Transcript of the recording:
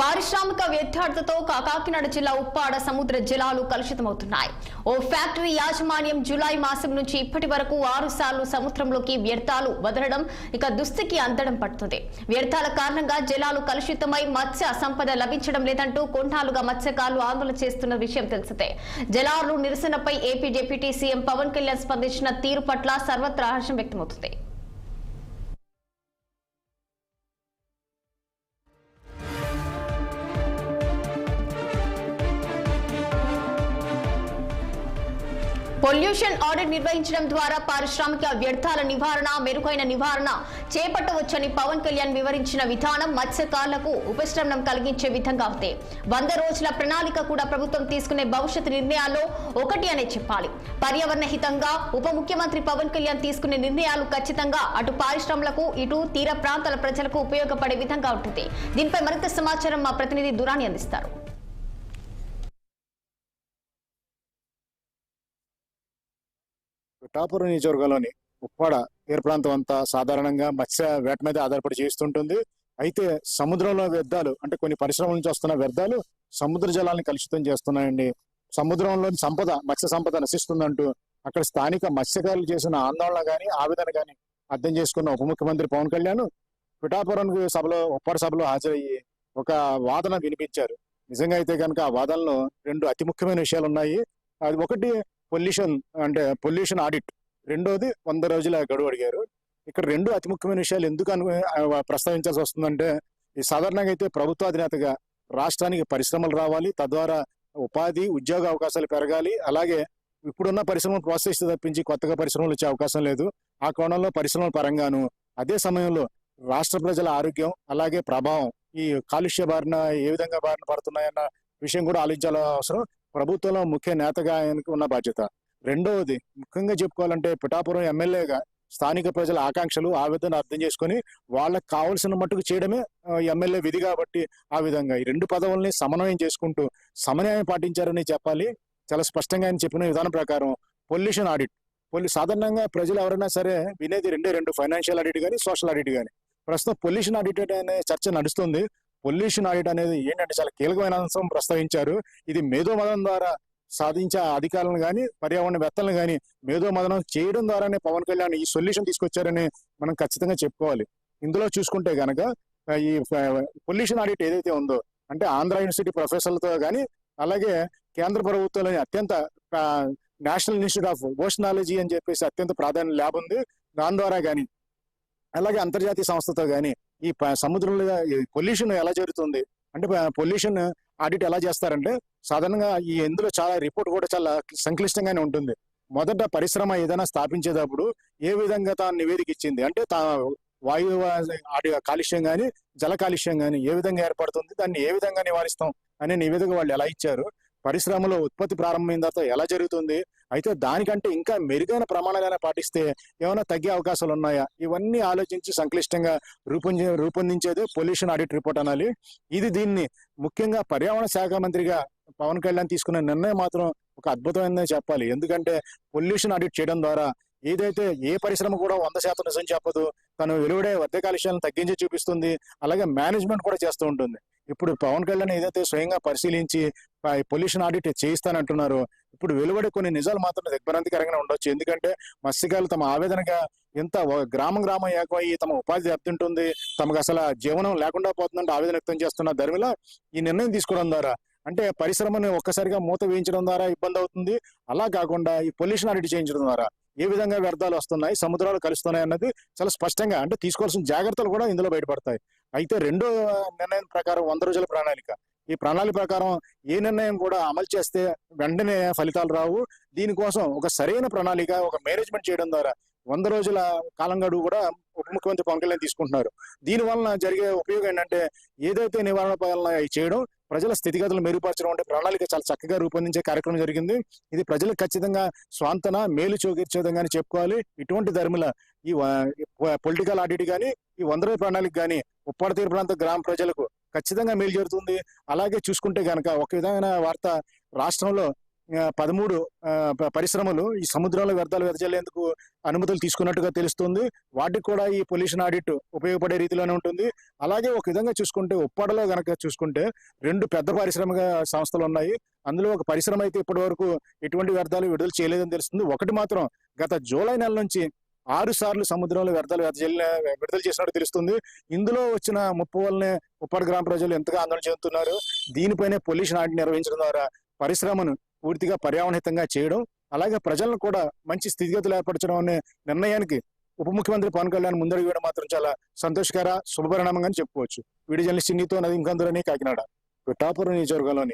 పారిశ్రామిక వ్యర్థాలతో కాకినాడ జిల్లా ఉప్పాడ సముద్ర జలాలు కలుషితమవుతున్నాయి. ఓ ఫ్యాక్టరీ యాజమాన్యం జులై మాసం నుంచి ఇప్పటి వరకు ఆరు సార్లు సముద్రంలోకి వ్యర్థాలు వదలడం ఇక దుస్థితికి అందడం పడుతుంది. వ్యర్థాల కారణంగా జలాలు కలుషితమై మత్స్య సంపద లభించడం లేదంటూ కొన్నాళ్ళుగా మత్స్యకారులు ఆందోళన చేస్తున్న విషయం తెలిసిందే. జలాలు నిరసనపై AP deputy CM Pawan Kalyan స్పందించిన తీరు పట్ల సర్వత్రా హర్షం వ్యక్తమవుతుంది. పొల్యూషన్ ఆడిట్ నిర్వహించడం ద్వారా పారిశ్రామిక వ్యర్థాల నివారణ మెరుగైన నివారణ చేపట్టవచ్చని పవన్ కళ్యాణ్ వివరించిన విధానం మత్స్యకారులకు ఉపశమనం కలిగించే విధంగా అవుతాయి వంద రోజుల ప్రణాళిక కూడా ప్రభుత్వం తీసుకునే భవిష్యత్ నిర్ణయాల్లో ఒకటి అనే చెప్పాలి. పర్యావరణ హితంగా ఉప ముఖ్యమంత్రి పవన్ కళ్యాణ్ తీసుకునే నిర్ణయాలు ఖచ్చితంగా అటు పారిశ్రామికలకు ఇటు తీర ప్రాంతాల ప్రజలకు ఉపయోగపడే విధంగా ఉంటుంది. దీనిపై మరింత సమాచారం మా ప్రతినిధి దురాని అందిస్తారు. పిఠాపురం నియోజకవర్గంలోని ఉప్పాడ తీర ప్రాంతం అంతా సాధారణంగా మత్స్య వేట మీద ఆధారపడి చేస్తుంటుంది అయితే సముద్రంలో వ్యర్థాలు అంటే కొన్ని పరిశ్రమల నుంచి వస్తున్న వ్యర్థాలు సముద్ర జలాన్ని కలుషితం చేస్తున్నాయండి. సముద్రంలోని సంపద మత్స్య సంపద నశిస్తుందంటూ అక్కడ స్థానిక మత్స్యకారులు చేసిన ఆందోళన కానీ ఆవేదన కానీ అర్థం చేసుకున్న ఉప ముఖ్యమంత్రి పవన్ కళ్యాణ్ పిఠాపురం సభలో ఉప్పాడ సభలో హాజరయ్యి ఒక వాదన వినిపించారు. నిజంగా అయితే కనుక ఆ వాదనలో రెండు అతి ముఖ్యమైన విషయాలు ఉన్నాయి. అది ఒకటి పొల్యూషన్ అంటే పొల్యూషన్ ఆడిట్. రెండోది వంద రోజుల గడువు అడిగారు. ఇక్కడ రెండు అతి ముఖ్యమైన విషయాలు ఎందుకు అను ప్రస్తావించాల్సి వస్తుందంటే ఈ సాధారణంగా అయితే ప్రభుత్వ అధినేతగా రాష్ట్రానికి పరిశ్రమలు రావాలి తద్వారా ఉపాధి ఉద్యోగ అవకాశాలు పెరగాలి అలాగే ఇప్పుడున్న పరిశ్రమలు ప్రోత్సహిస్తూ తప్పించి కొత్తగా పరిశ్రమలు వచ్చే అవకాశం లేదు. ఆ కోణంలో పరిశ్రమల పరంగాను అదే సమయంలో రాష్ట్ర ప్రజల ఆరోగ్యం అలాగే ప్రభావం ఈ కాలుష్య బారిన ఏ విధంగా బారిన పడుతున్నాయన్న విషయం కూడా ఆలోచించాల్సిన అవసరం. ప్రభుత్వంలో ముఖ్య నేతగా ఆయనకు ఉన్న బాధ్యత. రెండవది ముఖ్యంగా చెప్పుకోవాలంటే పిఠాపురం ఎమ్మెల్యేగా స్థానిక ప్రజల ఆకాంక్షలు ఆవేదన అర్థం చేసుకొని వాళ్ళకి కావాల్సిన మట్టుకు చేయడమే ఎమ్మెల్యే విధి కాబట్టి ఆ విధంగా. ఈ రెండు పదవుల్ని సమన్వయం చేసుకుంటూ సమన్వయం పాటించారని చెప్పాలి. చాలా స్పష్టంగా ఆయన చెప్పిన విధానం ప్రకారం పొల్యూషన్ ఆడిట్. పొల్యూ సాధారణంగా ప్రజలు ఎవరైనా సరే వినేది రెండే రెండు ఫైనాన్షియల్ ఆడిట్ కానీ సోషల్ ఆడిట్ కానీ ప్రస్తుతం పొల్యూషన్ ఆడిట్ అనే చర్చ నడుస్తుంది. పొల్యూషన్ ఆడిట్ అనేది ఏంటంటే చాలా కీలకమైన అంశం ప్రస్తావించారు. ఇది మేధో మదనం ద్వారా సాధించే అధికారులను కానీ పర్యావరణ వేత్తలను కానీ మేధో మదనం చేయడం ద్వారానే పవన్ కళ్యాణ్ ఈ సొల్యూషన్ తీసుకొచ్చారని మనం ఖచ్చితంగా చెప్పుకోవాలి. ఇందులో చూసుకుంటే కనుక ఈ పొల్యూషన్ ఆడిట్ ఏదైతే ఉందో అంటే ఆంధ్ర యూనివర్సిటీ ప్రొఫెసర్లతో కానీ అలాగే కేంద్ర ప్రభుత్వంలోని అత్యంత నేషనల్ ఇన్స్టిట్యూట్ ఆఫ్ ఓషనాలజీ అని చెప్పేసి అత్యంత ప్రాధాన్య ల్యాబ్ ఉంది. దాని ద్వారా కానీ అలాగే అంతర్జాతీయ సంస్థతో కానీ ఈ ప- సముద్రంలో పొల్యూషన్ ఎలా జరుగుతుంది? అంటే పొల్యూషన్ ఆడిట్ ఎలా చేస్తారంటే సాధారణంగా ఈ ఎందులో చాలా రిపోర్ట్ కూడా చాలా సంక్లిష్టంగానే ఉంటుంది. మొదట పరిశ్రమ ఏదైనా స్థాపించేటప్పుడు ఏ విధంగా తాను నివేదిక ఇచ్చింది? అంటే తా వాయు ఆడి కాలుష్యం కానీ జల కాలుష్యం కానీ ఏ విధంగా ఏర్పడుతుంది? దాన్ని ఏ విధంగా నివారిస్తాం? అనే నివేదిక వాళ్ళు ఎలా ఇచ్చారు? పరిశ్రమలో ఉత్పత్తి ప్రారంభమైన తర్వాత ఎలా జరుగుతుంది? అయితే దానికంటే ఇంకా మెరుగైన ప్రమాణాలైనా పాటిస్తే ఏమైనా తగ్గే అవకాశాలు ఉన్నాయా? ఇవన్నీ ఆలోచించి సంక్లిష్టంగా రూపొంది రూపొందించేది పొల్యూషన్ ఆడిట్ రిపోర్ట్ అనాలి. ఇది దీన్ని ముఖ్యంగా పర్యావరణ శాఖ మంత్రిగా పవన్ కళ్యాణ్ తీసుకున్న నిర్ణయం మాత్రం ఒక అద్భుతమైనదని చెప్పాలి. ఎందుకంటే పొల్యూషన్ ఆడిట్ చేయడం ద్వారా ఏదైతే ఏ పరిశ్రమ కూడా వంద శాతం నిజం చెప్పదు తను వెలువడే వర్ధ కాలుష్యాలను తగ్గించి చూపిస్తుంది అలాగే మేనేజ్మెంట్ కూడా చేస్తూ ఉంటుంది. ఇప్పుడు పవన్ కళ్యాణ్ ఏదైతే స్వయంగా పరిశీలించి పొల్యూషన్ ఆడిట్ చేయిస్తానంటున్నారో ఇప్పుడు వెలువడే కొన్ని నిజాలు మాత్రం దిగ్భ్రాంతికరంగా ఉండొచ్చు. ఎందుకంటే మత్స్యకారులు తమ ఆవేదనగా ఎంత గ్రామం గ్రామం ఏకమయ్యి తమ ఉపాధి దెబ్బతింటుంది తమకు అసలు జీవనం లేకుండా పోతుందంటే ఆవేదన వ్యక్తం చేస్తున్న ధర్మిలా ఈ నిర్ణయం తీసుకోవడం ద్వారా. అంటే పరిశ్రమను ఒక్కసారిగా మూత వేయించడం ద్వారా ఇబ్బంది అవుతుంది. అలా కాకుండా ఈ పొల్యూషన్ ఆడిట్ చేయించడం ద్వారా ఏ విధంగా వ్యర్థాలు వస్తున్నాయి సముద్రాలు కలుస్తున్నాయి అన్నది చాలా స్పష్టంగా అంటే తీసుకోవాల్సిన జాగ్రత్తలు కూడా ఇందులో బయటపడతాయి. అయితే రెండో నిర్ణయం ప్రకారం వంద రోజుల ప్రణాళిక. ఈ ప్రణాళిక ప్రకారం ఏ నిర్ణయం కూడా అమలు చేస్తే వెంటనే ఫలితాలు రావు. దీనికోసం ఒక సరైన ప్రణాళిక ఒక మేనేజ్మెంట్ చేయడం ద్వారా వంద రోజుల కాలం గడువు కూడా ఉప ముఖ్యమంత్రి పవన్ కళ్యాణ్ తీసుకుంటున్నారు. దీని వలన జరిగే ఉపయోగం ఏంటంటే ఏదైతే నివారణ పాలన చేయడం ప్రజల స్థితిగతులు మెరుగుపరచడం అంటే ప్రణాళిక చాలా చక్కగా రూపొందించే కార్యక్రమం జరిగింది. ఇది ప్రజలకు ఖచ్చితంగా స్వాంతన మేలు చూపించే విధంగానే చెప్పుకోవాలి. ఇటువంటి ధర్మల ఈ పొలిటికల్ ఆడిట్ కానీ ఈ వంద రోజుల ప్రణాళిక కానీ ఉప్పాడ తీరు ప్రాంత గ్రామ ప్రజలకు ఖచ్చితంగా మేలు జరుగుతుంది. అలాగే చూసుకుంటే గనక ఒక విధమైన వార్త రాష్ట్రంలో పదమూడు పరిశ్రమలు ఈ సముద్రంలో వ్యర్థాలు వెదజల్లేందుకు అనుమతులు తీసుకున్నట్టుగా తెలుస్తుంది. వాటికి కూడా ఈ పొల్యూషన్ ఆడిట్ ఉపయోగపడే రీతిలోనే ఉంటుంది. అలాగే ఒక విధంగా చూసుకుంటే ఉప్పాడలో గనక చూసుకుంటే రెండు పెద్ద పారిశ్రామిక సంస్థలు ఉన్నాయి. అందులో ఒక పరిశ్రమ అయితే ఇప్పటి వరకు ఎటువంటి వ్యర్థాలు విడుదల చేయలేదని తెలుస్తుంది. ఒకటి మాత్రం గత జూలై నెల నుంచి ఆరు సార్లు సముద్రంలో వ్యర్థాలు విడుదల చేసినట్టు తెలుస్తుంది. ఇందులో వచ్చిన ముప్పు వల్లనే ఉప్పాడు గ్రామ ప్రజలు ఎంతగా ఆందోళన చెందుతున్నారు? దీనిపైనే పొల్యూషన్ ఆడిట్ నిర్వహించడం ద్వారా పరిశ్రమను పూర్తిగా పర్యావరణహితంగా చేయడం అలాగే ప్రజలను కూడా మంచి స్థితిగతులు ఏర్పరచడం అనే నిర్ణయానికి ఉప ముఖ్యమంత్రి పవన్ కళ్యాణ్ ముందడుగు వేయడం మాత్రం చాలా సంతోషకర శుభపరిణామంగా చెప్పుకోవచ్చు. వీడియో జర్నలిస్ట్ నీతో నదీం కందురని కాకినాడ. పిఠాపురం నియోజకవర్గంలోని